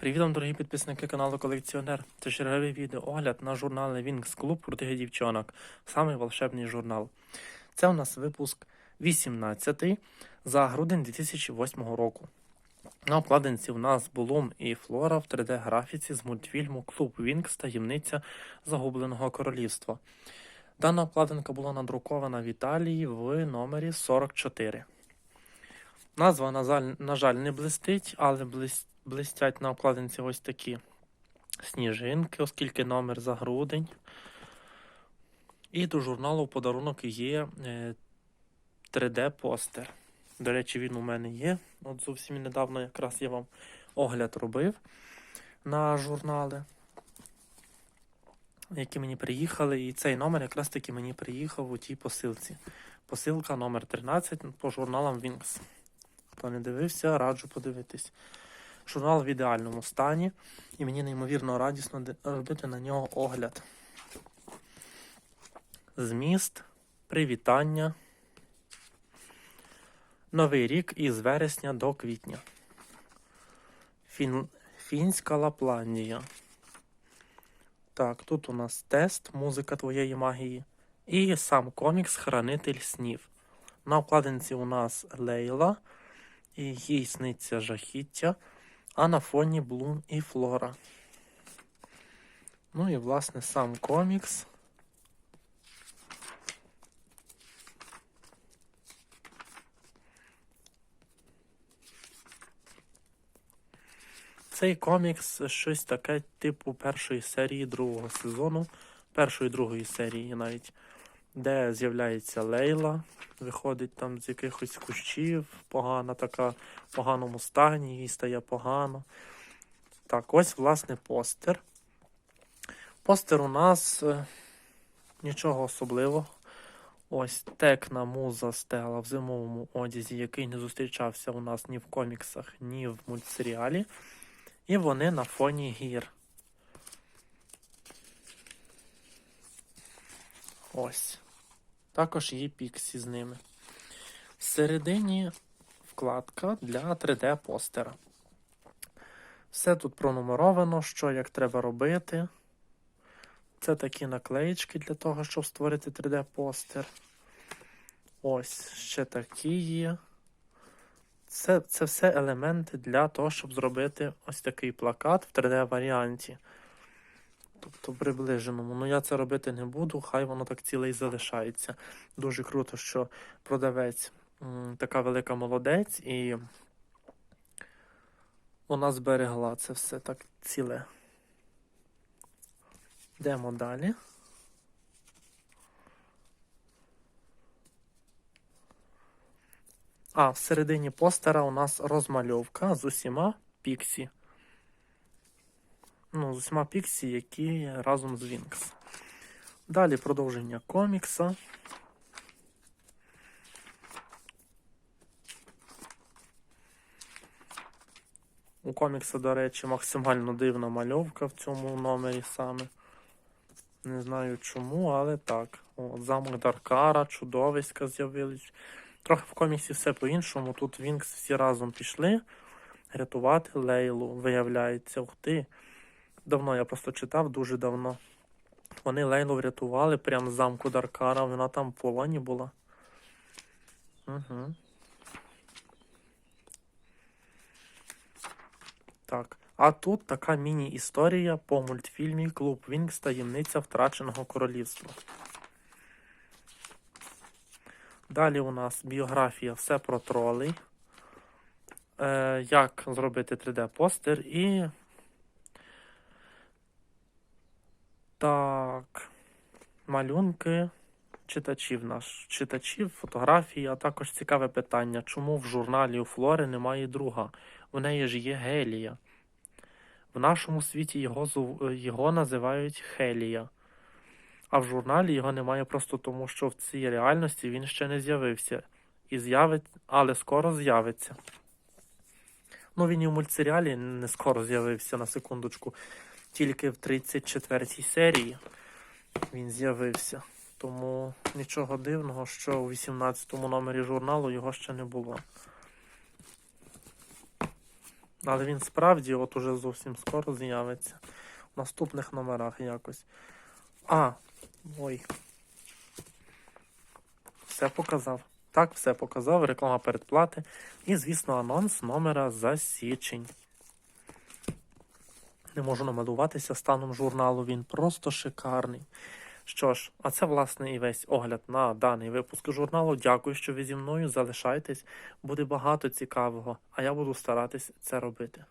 Привіт вам, дорогі підписники каналу Колекціонер. Це черговий відеоогляд на журнали Wings Club крутих дівчонок. Самий волшебний журнал. Це у нас випуск 18 за грудень 2008 року. На обкладинці у нас Блум і Флора в 3D-графіці з мультфільму Клуб Вінкс Таємниця Загубленого Королівства. Дана обкладинка була надрукована в Італії в номері 44. Назва, на жаль, не блистить, але блис- блистять на обкладинці ось такі сніжинки, оскільки номер за грудень. І до журналу в подарунок є е, 3D-постер. До речі, він у мене є. От зовсім недавно якраз я вам огляд робив на журнали, які мені приїхали. І цей номер якраз таки мені приїхав у тій посилці. Посилка номер 13 по журналам Wings. Хто не дивився, раджу подивитись. Журнал в ідеальному стані, і мені неймовірно радісно робити на нього огляд. Зміст, привітання. Новий рік із вересня до квітня. Фін... Фінська Лапландія. Так, тут у нас тест, музика твоєї магії. І сам комікс Хранитель снів. На обкладинці у нас Лейла, і їй сниться жахіття, а на фоні Блум і Флора. Ну і власне сам комікс. Цей комікс щось таке типу першої серії другого сезону, першої другої серії навіть, де з'являється Лейла, виходить там з якихось кущів, погана така, в поганому стані, їй стає погано. Так, ось, власне, постер. Постер у нас е, нічого особливого. Ось текна муза стела в зимовому одязі, який не зустрічався у нас ні в коміксах, ні в мультсеріалі. І вони на фоні гір. Ось. Також є піксі з ними. Всередині вкладка для 3D-постера. Все тут пронумеровано, що як треба робити. Це такі наклеїчки для того, щоб створити 3D-постер. Ось ще такі є. Це, це все елементи для того, щоб зробити ось такий плакат в 3D-варіанті. Тобто приближеному. Ну я це робити не буду, хай воно так ціле і залишається. Дуже круто, що продавець м, така велика молодець, і вона зберегла це все так ціле. Йдемо далі. А, всередині постера у нас розмальовка з усіма піксі. Ну, з усіма піксі, які разом з Вінкс. Далі продовження комікса. У комікса, до речі, максимально дивна мальовка в цьому номері саме. Не знаю чому, але так. О, замок Даркара, чудовиська з'явились. Трохи в коміксі все по-іншому. Тут Вінкс всі разом пішли рятувати Лейлу, виявляється. Ух ти. Давно я просто читав, дуже давно. Вони Лейлу врятували прямо з замку Даркара, вона там в полоні була. Угу. Так. А тут така міні-історія по мультфільмі Клуб Вінкс Таємниця втраченого королівства. Далі у нас біографія все про тролей. Е, як зробити 3D-постер і. Так. Малюнки читачів наш. Читачів, фотографії, а також цікаве питання, чому в журналі у Флори немає друга? В неї ж є Гелія. В нашому світі його, його називають Хелія. А в журналі його немає просто тому, що в цій реальності він ще не з'явився. І з'явить, але скоро з'явиться. Ну, він і в мультсеріалі не скоро з'явився на секундочку. Тільки в 34-й серії він з'явився. Тому нічого дивного, що у 18-му номері журналу його ще не було. Але він справді от уже зовсім скоро з'явиться. В наступних номерах якось. А, ой. Все показав. Так, все показав, реклама передплати. І, звісно, анонс номера за січень. Не можу намалуватися станом журналу, він просто шикарний. Що ж, а це власне і весь огляд на даний випуск журналу. Дякую, що ви зі мною. Залишайтесь, буде багато цікавого, а я буду старатись це робити.